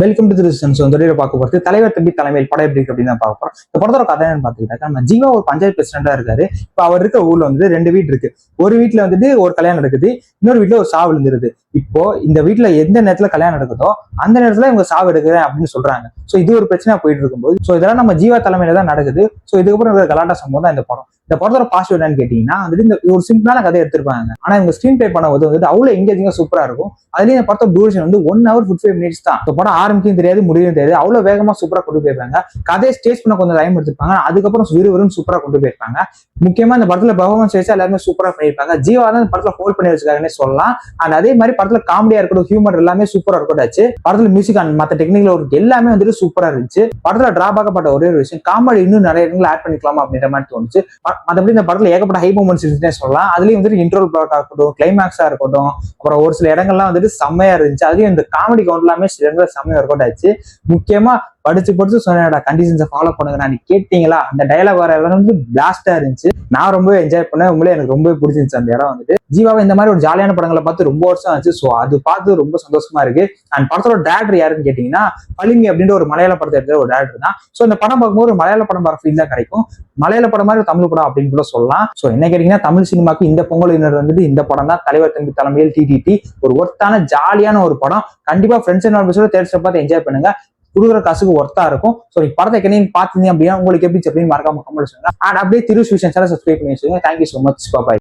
Welcome to திருசன்ஸ் வந்து பார்க்க போகிறது தலைவர் தம்பி தலைமையில் படம் எப்படி அப்படின்னு தான் பார்க்க போறோம். இந்த படத்தோட கதை என்னன்னு பாத்துக்கிட்டா நம்ம ஜீவா ஒரு பஞ்சாயத்து பிரசிடண்டா இருக்காரு. இப்ப அவர் இருக்க ஊர்ல வந்து ரெண்டு வீடு இருக்கு. ஒரு வீட்டுல வந்துட்டு ஒரு கல்யாணம் நடக்குது. இன்னொரு வீட்டுல ஒரு சாவு விழுந்துருது. இப்போ இந்த வீட்டுல எந்த நேரத்துல கல்யாணம் நடக்குதோ அந்த நேரத்துல இவங்க சாவு எடுக்கிறேன் அப்படின்னு சொல்றாங்க. சோ இது ஒரு பிரச்சனையா போயிட்டு இருக்கும்போது சோ இதெல்லாம் நம்ம ஜீவா தலைமையில தான் நடக்குது. சோ இதுக்கப்புறம் இருக்கிற கலாட்டா சம்பவம் தான் இந்த படம். இந்த படத்தோட பாசிட்டிவ் என்னன்னு கேட்டீங்கன்னா வந்துட்டு இந்த ஒரு சிம்பிளான கதை எடுத்திருப்பாங்க. ஆனா இவங்க ஸ்கிரீன் பிளே பண்ணும்போது வந்துட்டு அவ்வளவு எங்கேஜிங்கா சூப்பரா இருக்கும். அதுலயும் இந்த படத்தோட டூரேஷன் வந்து one hour fifty five minutes தான். இந்த படம் ஆரம்பிக்கும் தெரியாது முடியும் தெரியாது. அவ்வளவு வேகமா சூப்பரா கொண்டு போயிருப்பாங்க. கதையை ஸ்டேஜ் பண்ண கொஞ்சம் டைம் எடுத்திருப்பாங்க. அதுக்கப்புறம் விறுவிறுன்னு சூப்பரா கொண்டு போயிருப்பாங்க. முக்கியமா இந்த படத்துல பர்ஃபார்மன்ஸ் வச்சு எல்லாருமே சூப்பரா பண்ணியிருப்பாங்க. ஜீவா தான் இந்த படத்துல ஹோல்ட் பண்ணி வச்சிருக்காங்கன்னே சொல்லலாம். அண்ட் அதே மாதிரி படத்துல காமெடியா இருக்கட்டும் ஹியூமர் எல்லாமே சூப்பரா இருக்கட்டாச்சு படத்துல மியூசிக் அண்ட் மத்த டெக்னிக்கல் ஒர்க் எல்லாமே வந்துட்டு சூப்பரா இருந்துச்சு. படத்துல டிராபாக்கப்பட்ட ஒரே ஒரு விஷயம் காமெடி இன்னும் நிறைய இடங்கள் ஆட் பண்ணிக்கலாமா அப்படின்ற மாதிரி தோணுச்சு. மற்றபடி மத்தபடி இந்த படத்துல ஏகப்பட்ட ஹை மூமெண்ட்ஸ் இருந்துச்சுன்னே சொல்லலாம். அதுலயும் வந்துட்டு இன்ட்ரோல் பிளாக்கா இருக்கட்டும் கிளைமேக்ஸா இருக்கட்டும் அப்புறம் ஒரு சில இடங்கள்லாம் வந்துட்டு செம்மையா இருந்துச்சு. அதுலயும் இந்த காமெடி கவுண்ட் எல்லாமே சில இடங்கள் செம்மையா இருக்கட்டாச்சு ஆச்சு. முக்கியமா படிச்சு படிச்சு சொன்னேன்டா கண்டிஷன்ஸை ஃபாலோ பண்ணுங்க நான் கேட்டீங்களா? அந்த டைலாக் வர இடம் வந்து பிளாஸ்டா இருந்துச்சு. நான் ரொம்ப என்ஜாய் பண்ணேன். உங்களே எனக்கு ரொம்ப பிடிச்சிருந்துச்சு அந்த இடம் வந்துட்டு. ஜீவாவை இந்த மாதிரி ஒரு ஜாலியான படங்களை பார்த்து ரொம்ப வருஷம் ஆச்சு. ஸோ அது பார்த்து ரொம்ப சந்தோஷமா இருக்கு. அண்ட் படத்தோட டேரக்டர் யாருன்னு கேட்டீங்கன்னா பளிங்கு அப்படின்ற ஒரு மலையாள படத்தை எடுத்த ஒரு டேரக்டர் தான். ஸோ இந்த படம் பார்க்கும்போது ஒரு மலையாள படம் வர ஃபீல் தான் கிடைக்கும். மலையாள படம் மாதிரி தமிழ் படம் அப்படின்னு கூட சொல்லலாம். ஸோ என்ன கேட்டீங்கன்னா தமிழ் சினிமாக்கு இந்த பொங்கல் இன்னர் வந்துட்டு இந்த படம் தான். தலைவர் தம்பி தலைமையில் டிடிடி ஒரு ஒர்த்தான ஜாலியான ஒரு படம். கண்டிப்பா ஃப்ரெண்ட்ஸ் அண்ட் ஆல்பஸோட தேர்ட் பார்த்து என்ஜாய் பண்ணுங்க. கொடுக்குற காசுக்கு ஒர்த்தா இருக்கும். ஸோ நீ படத்தை என்னன்னு பார்த்தீங்க அப்படின்னா உங்களுக்கு எப்படி அப்படின்னு மறக்காம கமெண்ட் சொல்லுங்க. அண்ட் அப்படியே திரு விஷயம் சார் சப்ஸ்கிரைப் பண்ணி வச்சுக்கோங்க. Thank you so much bye